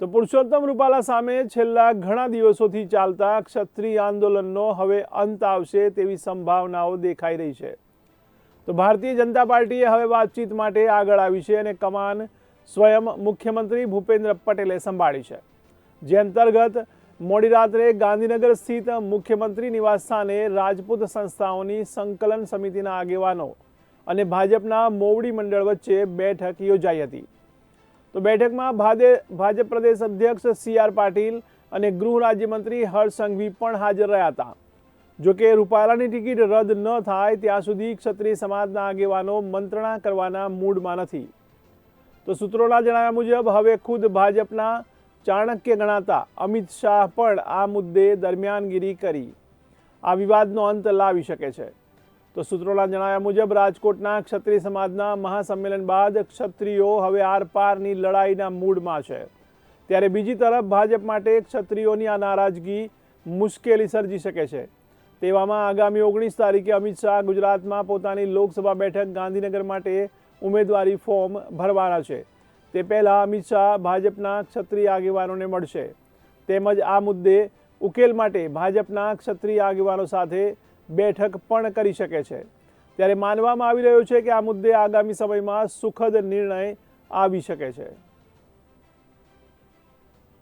તો પુરુષોત્તમ રૂપાલા સામે છેલ્લા ઘણા દિવસોથી ચાલતા ક્ષત્રિય આંદોલનનો હવે અંત આવશે તેવી સંભાવનાઓ દેખાઈ રહી છે. તો ભારતીય જનતા પાર્ટીએ હવે વાતચીત માટે આગળ આવી છે અને કમાન સ્વયં મુખ્યમંત્રી ભૂપેન્દ્ર પટેલે સંભાળી છે. જે અંતર્ગત મોડી રાત્રે ગાંધીનગર સ્થિત મુખ્યમંત્રી નિવાસસ્થાને રાજપૂત સંસ્થાઓની સંકલન સમિતિના આગેવાનો અને ભાજપના મોવડી મંડળ વચ્ચે બેઠક યોજાઈ હતી. તો બેઠકમાં ભાજે ભાજપ પ્રદેશ અધ્યક્ષ સી આર પાટીલ અને ગૃહ રાજ્યમંત્રી હર્ષ સંઘવી પણ હાજર રહ્યા હતા. જોકે રૂપાલાની ટિકિટ રદ ન થાય ત્યાં સુધી ક્ષત્રિય સમાજના આગેવાનો મંત્રણા કરવાના મૂડમાં નથી. તો સૂત્રોના જણાવ્યા મુજબ હવે ખુદ ભાજપના ચાણક્ય ગણાતા અમિત શાહ પણ આ મુદ્દે દરમિયાનગીરી કરી. આ વિવાદનો અંત લાવી શકે છે. તો સૂત્રોના જણાવ્યા મુજબ, રાજકોટના ક્ષત્રિય સમાજના મહાસંમેલન બાદ ક્ષત્રિયો હવે આરપારની લડાઈના મૂડમાં છે. ત્યારે બીજી તરફ ભાજપ માટે ક્ષત્રિયોની આ નારાજગી મુશ્કેલી સર્જી શકે છે. તેવામાં આગામી ઓગણીસ તારીખે અમિત શાહ ગુજરાતમાં પોતાની લોકસભા બેઠક ગાંધીનગર માટે ઉમેદવારી ફોર્મ ભરવાના છે. તે પહેલાં અમિત શાહ ભાજપના ક્ષત્રિય આગેવાનોને મળશે. તેમજ આ મુદ્દે ઉકેલ માટે ભાજપના ક્ષત્રિય આગેવાનો સાથે બેઠક પણ કરી શકે છે. ત્યારે માનવામાં આવી રહ્યું છે કે આ મુદ્દે આગામી સમયમાં સુખદ નિર્ણય આવી શકે છે.